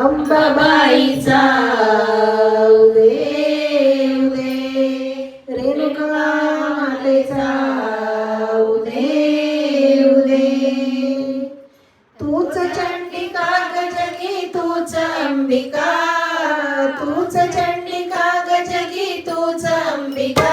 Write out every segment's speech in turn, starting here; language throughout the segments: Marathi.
अंबाबाईचा उदे उदे रेणुका उदे उदे. तूच चंडिका गजगी तूच अंबिका तूच अंबिका.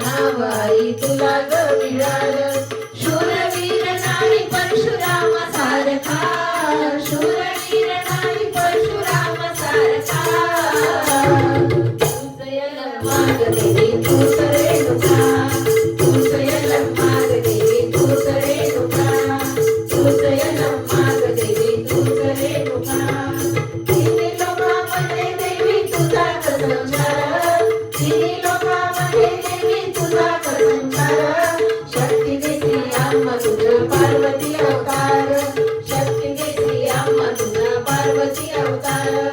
नावाई तुला ग मिळालं शूरवीर नाही परशुराम सारखा. शूरवीर नाही परशुराम सारखा. तुझ मागते तू तर तुन पार्वती अवतार शक्ती घेतली आम्हा तुन पार्वती अवतार.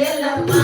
வேலம்மா